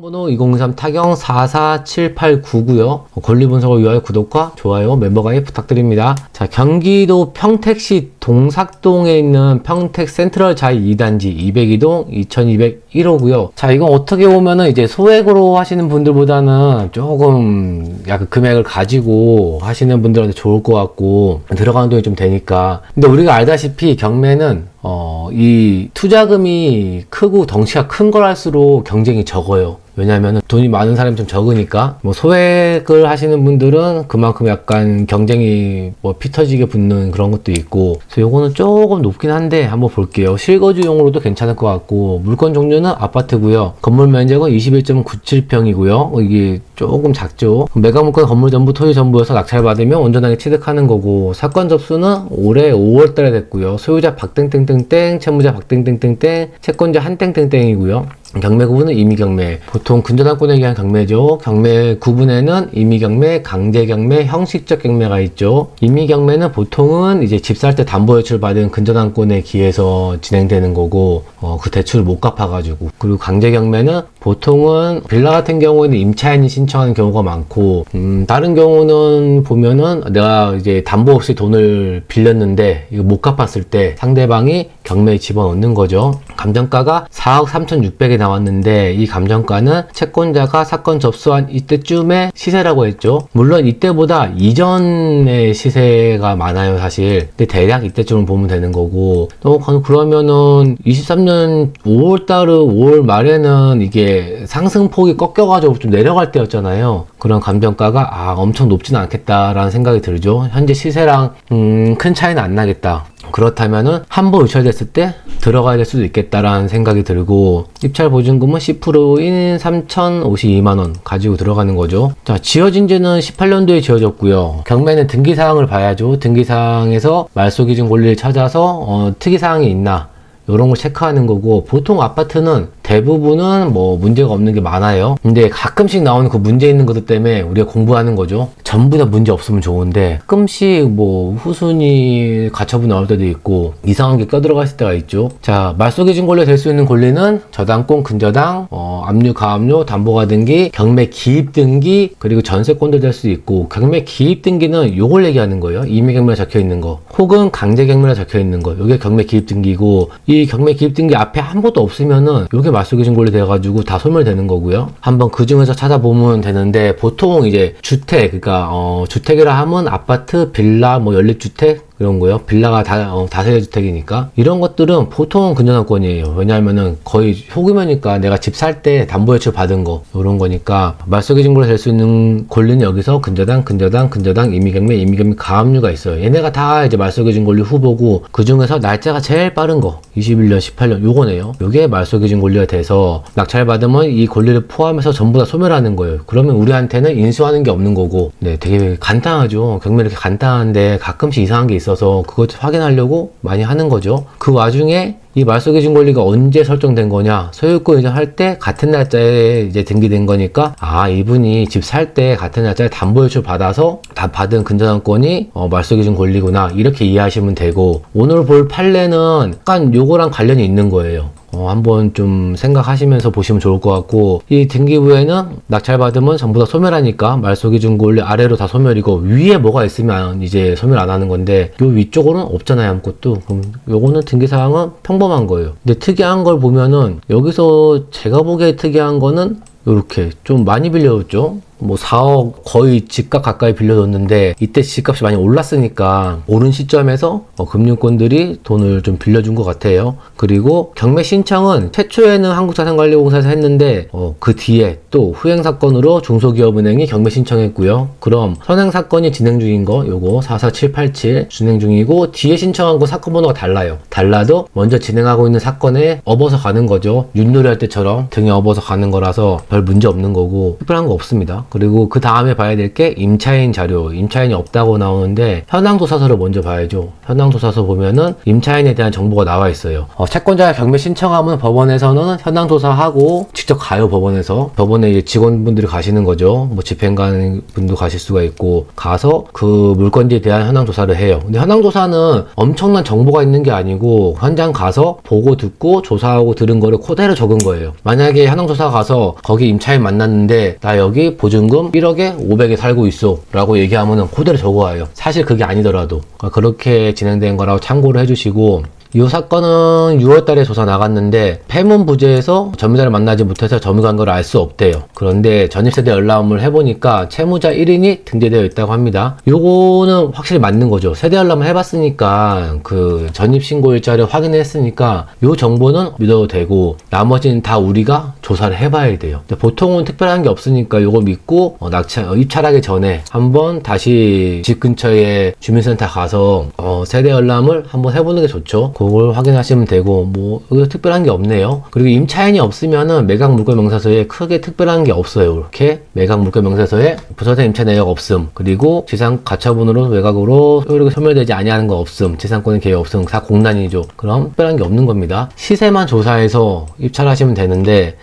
번호 2023 타경 447899고요. 권리 분석을 위하여 구독과 좋아요, 멤버 가입 부탁드립니다. 자, 경기도 평택시 동삭동에 있는 평택 센트럴 자이 2단지 202동 2201호고요. 자, 이건 어떻게 보면은 이제 소액으로 하시는 분들보다는 조금 약간 금액을 가지고 하시는 분들한테 좋을 것 같고 들어가는 돈이 좀 되니까. 근데 우리가 알다시피 경매는 어, 이 투자금이 크고 덩치가 큰 걸 할수록 경쟁이 적어요. 왜냐하면 돈이 많은 사람이 좀 적으니까. 뭐 소액을 하시는 분들은 그만큼 약간 경쟁이 뭐 피터지게 붙는 그런 것도 있고. 그래서 요거는 조금 높긴 한데 한번 볼게요. 실거주용으로도 괜찮을 것 같고. 물건 종류는 아파트고요. 건물 면적은 21.97평이고요. 이게 조금 작죠. 매각 물건 건물 전부 토지 전부여서 낙찰 받으면 온전하게 취득하는 거고 사건 접수는 올해 5월 달에 됐고요. 소유자 박땡땡땡땡 채무자 박땡땡땡땡 채권자 한땡땡땡이고요 경매 구분은 임의 경매. 보통 근저당권에 의한 경매죠. 경매 구분에는 임의 경매, 강제 경매, 형식적 경매가 있죠. 임의 경매는 보통은 이제 집 살 때 담보 대출 받은 근저당권에 기해서 진행되는 거고, 어, 그 대출을 못 갚아가지고. 그리고 강제 경매는 보통은 빌라 같은 경우에는 임차인이 신청하는 경우가 많고, 음, 다른 경우는 보면은 내가 이제 담보 없이 돈을 빌렸는데, 이거 못 갚았을 때 상대방이 경매에 집어넣는 거죠. 감정가가 4억 3,600에 나왔는데 이 감정가는 채권자가 사건 접수한 이때쯤에 시세라고 했죠. 물론 이때보다 이전의 시세가 많아요, 사실. 근데 대략 이때쯤 보면 되는 거고. 또 그러면은 23년 5월 달은 5월 말에는 이게 상승폭이 꺾여가지고 좀 내려갈 때였잖아요. 그런 감정가가 아 엄청 높지는 않겠다라는 생각이 들죠. 현재 시세랑 음, 큰 차이는 안 나겠다. 그렇다면은 한 번 유찰됐을 때 들어가야 될 수도 있겠다라는 생각이 들고 입찰 보증금은 10%인 3,052만 원 가지고 들어가는 거죠. 자, 지어진 지는 18년도에 지어졌고요. 경매는 등기 사항을 봐야죠. 등기 사항에서 말소 기준 권리를 찾아서 어, 특이 사항이 있나 이런 걸 체크하는 거고 보통 아파트는 대부분은 뭐 문제가 없는 게 많아요. 근데 가끔씩 나오는 그 문제 있는 것들 때문에 우리가 공부하는 거죠. 전부 다 문제 없으면 좋은데 가끔씩 뭐 후순위 가처분 나올 때도 있고 이상한 게 껴들어갔을 때가 있죠. 자, 말소기준 권리 될 수 있는 권리는 저당권, 근저당, 어, 압류, 가압류, 담보가 등기, 경매 기입 등기, 그리고 전세권도 될 수 있고 경매 기입 등기는 요걸 얘기하는 거예요. 임의 경매가 적혀 있는 거. 혹은 강제 경매가 적혀 있는 거. 요게 경매 기입 등기고 이 경매 기입 등기 앞에 아무것도 없으면은 요게 말소기준 권리 돼가지고 다 소멸되는 거고요. 한번 그 중에서 찾아보면 되는데 보통 이제 주택, 그러니까 어, 주택이라 하면 아파트, 빌라, 뭐 연립주택 이런 거요. 빌라가 다, 어, 다세대 주택이니까. 이런 것들은 보통은 근저당권이에요. 왜냐하면은 거의 소규모니까 내가 집 살 때 담보대출 받은 거, 이런 거니까. 말소기준권이 될수 있는 권리는 여기서 근저당, 근저당, 근저당, 임의경매, 임의경매 가압류가 있어요. 얘네가 다 이제 말소기준 권리 후보고, 그 중에서 날짜가 제일 빠른 거, 21년, 18년, 요거네요. 요게 말소기준 권리가 돼서, 낙찰 받으면 이 권리를 포함해서 전부 다 소멸하는 거예요. 그러면 우리한테는 인수하는 게 없는 거고, 네, 되게 간단하죠. 경매 이렇게 간단한데 가끔씩 이상한 게 있어요. 있어서 그것 확인하려고 많이 하는 거죠. 그 와중에 이 말소기준 권리가 언제 설정된 거냐? 소유권 이전할 때 같은 날짜에 이제 등기된 거니까 아 이분이 집 살 때 같은 날짜에 담보대출 받아서 다 받은 근저당권이 어, 말소기준 권리구나 이렇게 이해하시면 되고 오늘 볼 판례는 약간 요거랑 관련이 있는 거예요. 어, 한번 좀 생각하시면서 보시면 좋을 것 같고 이 등기부에는 낙찰받으면 전부 다 소멸하니까 말소기준 권리 아래로 다 소멸이고 위에 뭐가 있으면 이제 소멸 안 하는 건데 요 위쪽으로는 없잖아요 아무것도 그럼 요거는 등기사항은 평범한 거예요 근데 특이한 걸 보면은 여기서 제가 보기에 특이한 거는 이렇게 좀 많이 빌려줬죠. 뭐 4억 거의 집값 가까이 빌려줬는데 이때 집값이 많이 올랐으니까 오른 시점에서 어, 금융권들이 돈을 좀 빌려준 것 같아요. 그리고 경매 신청은 최초에는 한국자산관리공사에서 했는데 어, 그 뒤에 또 후행 사건으로 중소기업은행이 경매 신청했고요. 그럼 선행 사건이 진행 중인 거 요거 44787 진행 중이고 뒤에 신청한 거 사건 번호가 달라요. 달라도 먼저 진행하고 있는 사건에 업어서 가는 거죠. 윷놀이 할 때처럼 등에 업어서 가는 거라서 별 문제 없는 거고 특별한 거 없습니다. 그리고 그 다음에 봐야 될 게 임차인 자료. 임차인이 없다고 나오는데 현황조사서를 먼저 봐야죠. 현황조사서 보면은 임차인에 대한 정보가 나와 있어요. 어, 채권자 경매 신청하면 법원에서는 현황조사하고 직접 가요 법원에서 법원에 이제 직원분들이 가시는 거죠. 뭐 집행 가는 분도 가실 수가 있고 가서 그 물건지에 대한 현황조사를 해요. 근데 현황조사는 엄청난 정보가 있는 게 아니고 현장 가서 보고 듣고 조사하고 들은 거를 그대로 적은 거예요. 만약에 현황조사 가서 거기 임차인 만났는데 나 여기 보증 금 1억에 500에 살고 있어 라고 얘기하면 그대로 적어와요. 사실 그게 아니더라도 그러니까 그렇게 진행된 거라고 참고를 해주시고 이 사건은 6월달에 조사 나갔는데 폐문 부재에서 전무자를 만나지 못해서 점유관계를 알수 없대요. 그런데 전입세대 열람을 해보니까 채무자 1인이 등재되어 있다고 합니다. 요거는 확실히 맞는 거죠. 세대 열람을 해봤으니까 그 전입신고 일자를 확인했으니까 요 정보는 믿어도 되고 나머지는 다 우리가 조사를 해봐야 돼요. 보통은 특별한 게 없으니까 요거 믿고 어, 낙차 어, 입찰하기 전에 한번 다시 집 근처에 주민센터 가서 어, 세대 열람을 한번 해보는 게 좋죠. 그걸 확인하시면 되고 뭐 여기 특별한 게 없네요. 그리고 임차인이 없으면은 매각 물건 명사서에 크게 특별한 게 없어요. 이렇게 매각 물건 명사서에 부서된 임차 내역 없음 그리고 지상 가처분으로 외곽으로 효력이 소멸되지 아니하는 거 없음 지상권의 개의 없음 다 공란이죠. 그럼 특별한 게 없는 겁니다. 시세만 조사해서 입찰하시면 되는데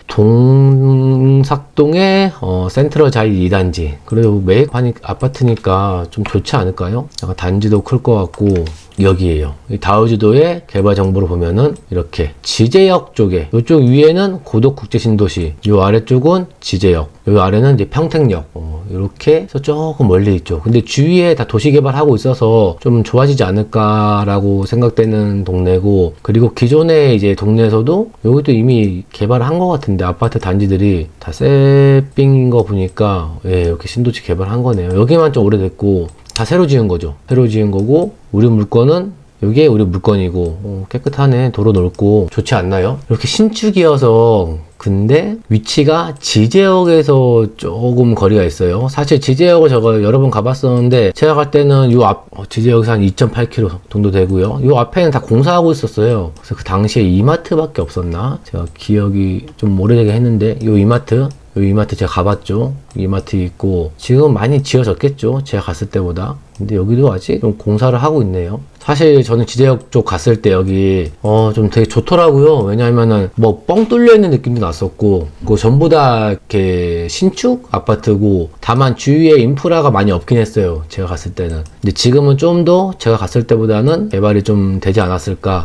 동삭동의 어, 센트럴 자이 2단지 그래도 매입 하니 아파트니까 좀 좋지 않을까요? 약간 단지도 클 것 같고 여기에요. 이 다우지도의 개발 정보를 보면은 이렇게 지제역 쪽에 이쪽 위에는 고덕 국제 신도시, 요 아래쪽은 지제역, 요 아래는 이제 평택역 어, 이렇게 해서 조금 멀리 있죠. 근데 주위에 다 도시 개발하고 있어서 좀 좋아지지 않을까라고 생각되는 동네고 그리고 기존에 이제 동네에서도 여기도 이미 개발한 것 같은데 아파트 단지들이 다 새삥인 거 보니까 예, 이렇게 신도시 개발한 거네요. 여기만 좀 오래됐고 다 새로 지은 거죠. 새로 지은 거고 우리 물건은 이게 우리 물건이고 어, 깨끗하네 도로 넓고 좋지 않나요? 이렇게 신축이어서 근데 위치가 지제역에서 조금 거리가 있어요. 사실 지제역을 저거 여러 번 가봤었는데 제가 갈 때는 요 앞 지제역에서 한 2.8km 정도 되고요. 요 앞에는 다 공사하고 있었어요. 그래서 그 당시에 이마트밖에 없었나? 제가 기억이 좀 오래되게 했는데 요 이마트 요 이마트 제가 가봤죠. 이마트 있고 지금 많이 지어졌겠죠. 제가 갔을 때보다. 근데 여기도 아직 좀 공사를 하고 있네요. 사실 저는 지대역 쪽 갔을 때 여기 어 좀 되게 좋더라고요. 왜냐하면은 뭐 뻥 뚫려 있는 느낌도 났었고 그 전부 다 이렇게 신축 아파트고 다만 주위에 인프라가 많이 없긴 했어요. 제가 갔을 때는. 근데 지금은 좀 더 제가 갔을 때보다는 개발이 좀 되지 않았을까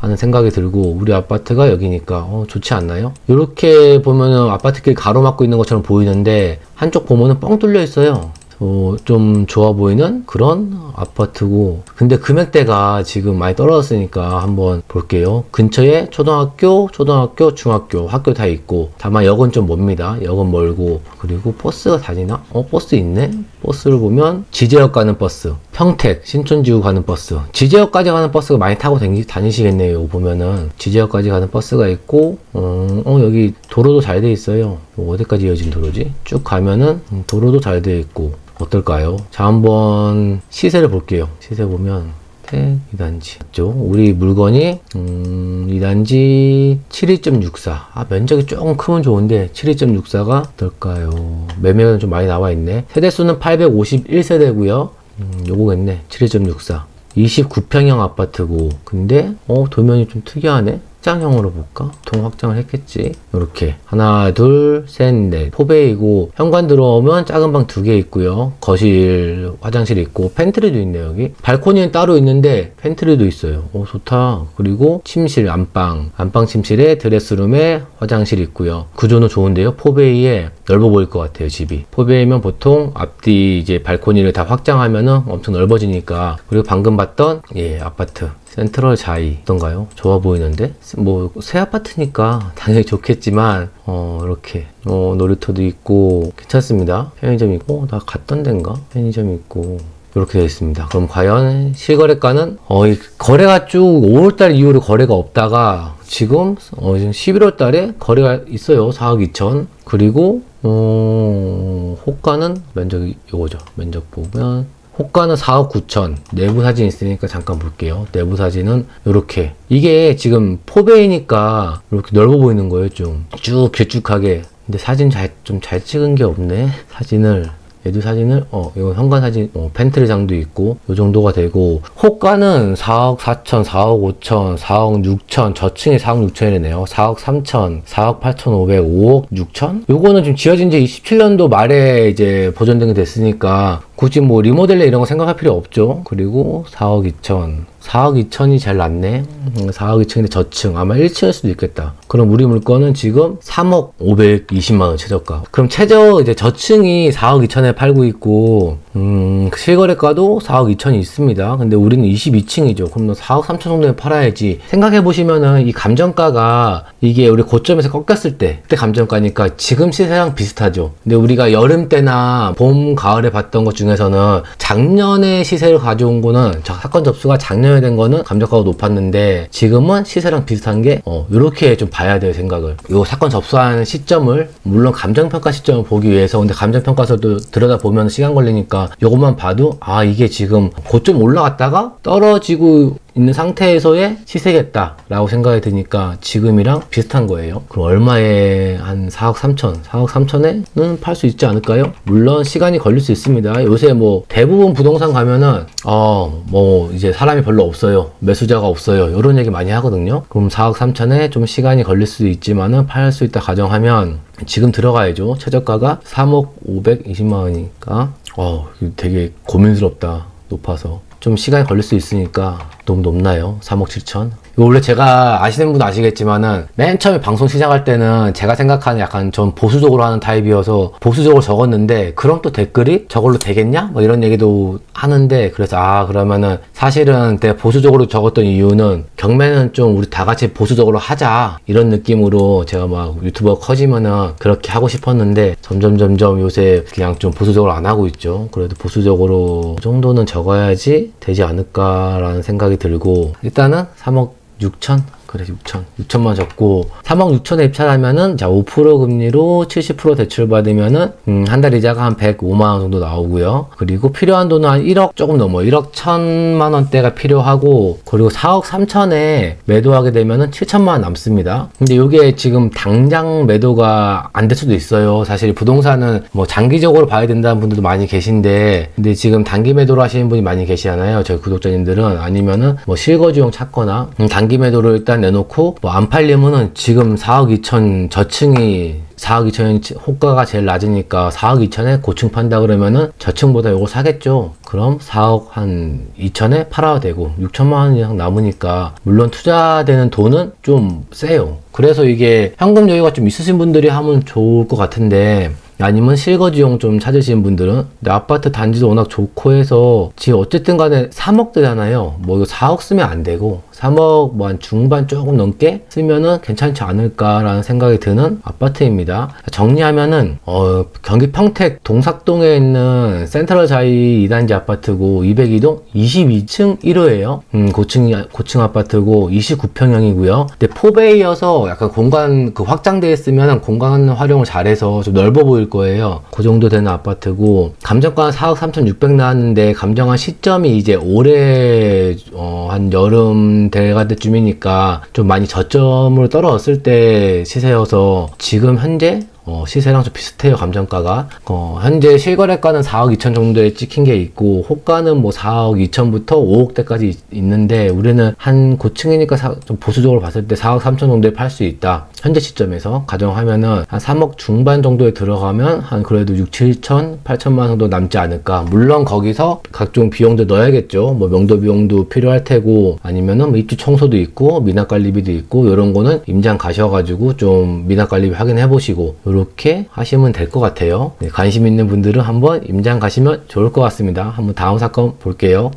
하는 생각이 들고 우리 아파트가 여기니까 어, 좋지 않나요? 이렇게 보면은 아파트길 가로막고 있는 것처럼 보이는데 한쪽 보면은 뻥 뚫려 있어요. 어, 좀 좋아 보이는 그런 아파트고 근데 금액대가 지금 많이 떨어졌으니까 한번 볼게요. 근처에 초등학교 초등학교 중학교 학교 다 있고 다만 역은 좀 멉니다. 역은 멀고. 그리고 버스가 다니나? 어 버스 있네? 버스를 보면 지제역 가는 버스 평택 신촌지구 가는 버스. 지제역까지 가는 버스가 많이 타고 다니, 다니시겠네요 보면은. 지제역까지 가는 버스가 있고 어, 어, 여기 도로도 잘 돼 있어요 어디까지 이어진 도로지? 쭉 가면은 음, 도로도 잘돼 있고 어떨까요? 자, 한번 시세를 볼게요. 시세 보면 택 2단지 맞죠? 우리 물건이 음, 2단지 72.64. 아, 면적이 조금 크면 좋은데 72.64가 어떨까요? 매매는 좀 많이 나와 있네. 세대 수는 851세대고요. 음, 요거겠네. 72.64. 29평형 아파트고 근데 어 도면이 좀 특이하네 확장형으로 볼까? 통 확장을 했겠지. 이렇게 하나, 둘, 셋, 넷. 포베이고 현관 들어오면 작은 방 두 개 있고요. 거실, 화장실 있고 팬트리도 있네요 여기. 발코니는 따로 있는데 팬트리도 있어요. 오 좋다. 그리고 침실, 안방, 안방 침실에 드레스룸에 화장실 있고요. 구조는 좋은데요. 포베이에 넓어 보일 것 같아요 집이. 포베이면 보통 앞뒤 이제 발코니를 다 확장하면은 엄청 넓어지니까. 그리고 방금 봤던 예 아파트. 센트럴 자이 어떤가요? 좋아 보이는데 뭐 새 아파트니까 당연히 좋겠지만 어 이렇게 어 놀이터도 있고 괜찮습니다 편의점 있고 나 갔던 데인가 편의점 있고 이렇게 되어 있습니다. 그럼 과연 실거래가는 어, 이 거래가 쭉 5월달 이후로 거래가 없다가 지금 어, 지금 11월 달에 거래가 있어요. 4억 2천. 그리고 어, 호가는 면적이 요거죠. 면적 보면 호가는 4억 9천. 내부 사진 있으니까 잠깐 볼게요. 내부 사진은 이렇게. 이게 지금 포베이니까 이렇게 넓어 보이는 거예요 좀. 쭉 길쭉하게. 근데 사진 잘 좀 잘 찍은 게 없네. 사진을 얘도 사진을 어 이거 현관 사진 어, 팬트리 장도 있고 요 정도가 되고 호가는 4억 4천, 4억 5천, 4억 6천 저층이 4억 6천이네요. 4억 3천, 4억 8천 5백, 5억 6천. 요거는 지금 지어진 지 27년도 말에 이제 보존등이 됐으니까 굳이 뭐 리모델링 이런 거 생각할 필요 없죠. 그리고 4억 2천. 4억 2천이 제일. 음, 4억 2천인데 저층. 아마 1층일 수도 있겠다. 그럼 우리 물건은 지금 3억 520만원 최저가. 그럼 최저 이제 저층이 4억 2천에 팔고 있고, 음, 실거래가도 4억 2천이 있습니다. 근데 우리는 22층이죠. 그럼 너 4억 3천 정도에 팔아야지. 생각해 보시면은 이 감정가가 이게 우리 고점에서 꺾였을 때, 그때 감정가니까 지금 시세랑 비슷하죠. 근데 우리가 여름 때나 봄, 가을에 봤던 것 중에서는 작년에 시세를 가져온 거는 저 사건 접수가 작년에 된 거는 감정가가 높았는데 지금은 시세랑 비슷한 게 어, 이렇게 좀 봐야 돼요 생각을. 요 사건 접수한 시점을 물론 감정평가 시점을 보기 위해서 근데 감정평가서도 들여다 보면 시간 걸리니까 요것만 봐도 아 이게 지금 고점 올라갔다가 떨어지고 있는 상태에서의 시세겠다라고 생각이 드니까 지금이랑 비슷한 거예요. 그럼 얼마에 한 4억 3천, 4억 3천에는 팔 수 있지 않을까요? 물론 시간이 걸릴 수 있습니다. 요새 뭐 대부분 부동산 가면은 어 뭐 이제 사람이 별로 없어요. 매수자가 없어요. 이런 얘기 많이 하거든요. 그럼 4억 3천에 좀 시간이 걸릴 수 있지만은 팔 수 있다 가정하면 지금 들어가야죠. 최저가가 3억 520만 원이니까 어 되게 고민스럽다. 높아서 좀 시간이 걸릴 수 있으니까 너무 높나요? 3억 7천? 이거 원래 제가 아시는 분 아시겠지만은 맨 처음에 방송 시작할 때는 제가 생각하는 약간 좀 보수적으로 하는 타입이어서 보수적으로 적었는데 그럼 또 댓글이 저걸로 되겠냐? 뭐 이런 얘기도 하는데 그래서 아 그러면은 사실은 내가 보수적으로 적었던 이유는 경매는 좀 우리 다 같이 보수적으로 하자 이런 느낌으로 제가 막 유튜버가 커지면은 그렇게 하고 싶었는데 점점 점점 요새 그냥 좀 보수적으로 안 하고 있죠. 그래도 보수적으로 이 정도는 적어야지 되지 않을까라는 생각이 들고 일단은 3억 6천? 그래 6천 6천만 적고 3억 6천에 입찰하면은 자 5% 금리로 70% 대출 받으면은 음, 한달 이자가 한 105만 원 정도 나오고요. 그리고 필요한 돈은 한 1억 조금 넘어 1억 1천만 원대가 필요하고 그리고 4억 3천에 매도하게 되면은 7천만 원 남습니다. 근데 이게 지금 당장 매도가 안 될 수도 있어요. 사실 부동산은 뭐 장기적으로 봐야 된다는 분들도 많이 계신데 근데 지금 단기 매도를 하시는 분이 많이 계시잖아요. 저희 구독자님들은. 아니면은 뭐 실거주용 찾거나 음, 단기 매도를 일단 내놓고 뭐 안 팔리면은 지금 4억 2천 저층이 4억 2천이 호가가 제일 낮으니까 4억 2천에 고층 판다 그러면은 저층보다 요거 사겠죠. 그럼 4억 한 2천에 팔아야 되고 6천만 원 이상 남으니까 물론 투자되는 돈은 좀 세요. 그래서 이게 현금 여유가 좀 있으신 분들이 하면 좋을 것 같은데 아니면 실거주용 좀 찾으시는 분들은 아파트 단지도 워낙 좋고 해서 지금 어쨌든 간에 3억대잖아요 뭐 이거 4억 쓰면 안 되고 3억 뭐 한 중반 조금 넘게 쓰면은 괜찮지 않을까라는 생각이 드는 아파트입니다. 정리하면은 어 경기 평택 동삭동에 있는 센트럴 자이 2단지 아파트고 202동 22층 1호예요. 음 고층 고층 아파트고 29평형이고요. 근데 포베이여서 약간 공간 그 확장돼 있으면 공간 활용을 잘해서 좀 넓어 보일 거예요. 그 정도 되는 아파트고 감정가는 4억 3,600 나왔는데 감정한 시점이 이제 올해 어, 한 여름 대가 때쯤이니까 좀 많이 저점으로 떨어졌을 때 시세여서 지금 현재 어, 시세랑 좀 비슷해요, 감정가가. 어, 현재 실거래가는 4억 2천 정도에 찍힌 게 있고, 호가는 뭐 4억 2천부터 5억대까지 있는데, 우리는 한 고층이니까 사- 좀 보수적으로 봤을 때 4억 3천 정도에 팔 수 있다. 현재 시점에서. 가정하면은 한 3억 중반 정도에 들어가면 한 그래도 6, 7천, 8천만 정도 남지 않을까. 물론 거기서 각종 비용도 넣어야겠죠. 뭐 명도 비용도 필요할 테고, 아니면은 뭐 입주 청소도 있고, 미납 관리비도 있고, 이런 거는 임장 가셔가지고 좀 미납 관리비 확인해 보시고, 이렇게 하시면 될 것 같아요. 네, 관심 있는 분들은 한번 임장 가시면 좋을 것 같습니다. 한번 다음 사건 볼게요.